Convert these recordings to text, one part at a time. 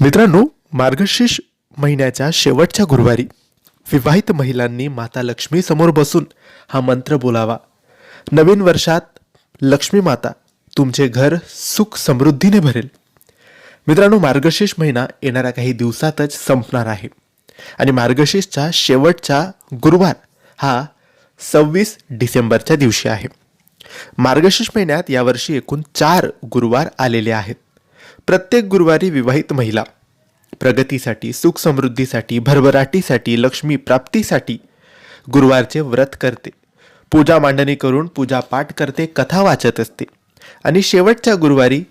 मित्रांनो मार्गशीर्ष महिन्याच्या शेवटच्या गुरुवारी विवाहित महिलांनी माता लक्ष्मी समोर बसून हा मंत्र बोलावा. नवीन वर्षात लक्ष्मी माता तुमचे घर सुख समृद्धीने भरेल. मित्रांनो मार्गशीर्ष महिना येणाऱ्या काही दिवसातच संपणार आहे. आणि मार्गशीर्षच्या शेवटचा गुरुवार हा सव्वीस डिसेंबरच्या दिवशी आहे. मार्गशीर्ष महिन्यात यावर्षी एकूण चार गुरुवार आलेले आहेत. प्रत्येक गुरुवारी विवाहित महिला प्रगतीसाठी सुख समृद्धीसाठी भरभराटीसाठी लक्ष्मी प्राप्तीसाठी गुरुवारचे व्रत करते. पूजा मांडणी करून पूजा पाठ करते कथा वाचत असते आणि शेवटच्या गुरुवारी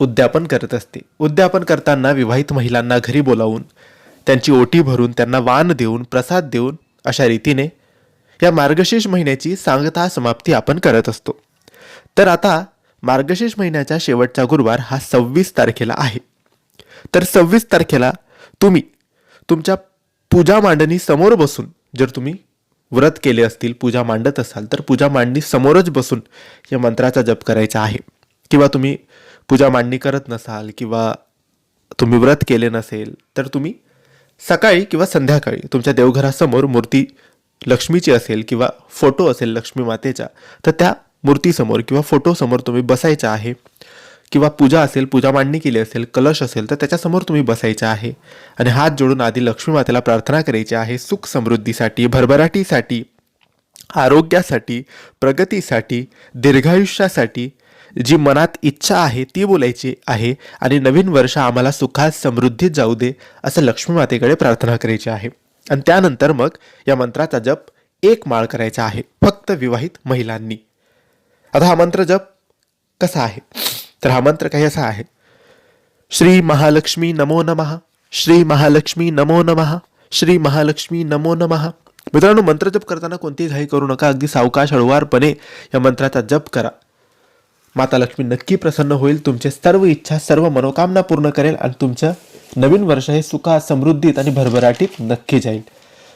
उद्यापन करत असते. उद्यापन करताना विवाहित महिलांना घरी बोलावून त्यांची ओटी भरून त्यांना वान देऊन प्रसाद देऊन अशा रीतीने या मार्गशीर्ष महिन्याची सांगता समाप्ती आपण करत असतो. तर आता मार्गशीर्ष महिन्याच्या शेवटचा गुरुवार हा सव्वीस तारखेला आहे. तर सव्वीस तारखेला तुम्ही तुमच्या पूजा मांडणी समोर बसून जर तुम्ही व्रत केले असतील पूजा मांडत असाल तर पूजा मांडणी समोरच बसून या मंत्राचा जप करायचा आहे. किंवा तुम्ही पूजा मांडणी करत नसाल किंवा तुम्ही व्रत केले नसेल तर तुम्ही सकाळी किंवा संध्याकाळी तुमच्या देवघरासमोर मूर्ती लक्ष्मीची असेल किंवा फोटो असेल लक्ष्मी मातेचा तर त्या मूर्तीसमोर किंवा फोटोसमोर तुम्ही बसायचं आहे किंवा पूजा असेल पूजा मांडणी केली असेल कलश असेल तर त्याच्यासमोर तुम्ही बसायचं आहे. आणि हात जोडून आधी लक्ष्मी मातेला प्रार्थना करायची आहे सुख समृद्धीसाठी भरभराटीसाठी आरोग्यासाठी प्रगतीसाठी दीर्घायुष्यासाठी जी मनात इच्छा आहे ती बोलायची आहे. आणि नवीन वर्ष आम्हाला सुखात समृद्धीत जाऊ दे असं लक्ष्मी मातेकडे प्रार्थना करायची आहे. आणि त्यानंतर मग या मंत्राचा जप एक माळ करायचा आहे फक्त विवाहित महिलांनी. आता हा मंत्र जप कसा आहे? तर हा मंत्र काही असा आहे. श्री महालक्ष्मी नमो नमः श्री महालक्ष्मी नमो नमः श्री महालक्ष्मी नमो नमः. मित्रांनो मंत्र जप करताना कोणतीही घाई करू नका. अगदी सावकाश हळुवारपणे या मंत्राचा जप करा. माता लक्ष्मी नक्की प्रसन्न होईल. तुमचे सर्व इच्छा सर्व मनोकामना पूर्ण करेल आणि तुमचं नवीन वर्ष हे सुखा समृद्धीत आणि भरभराटीत नक्की जाईल.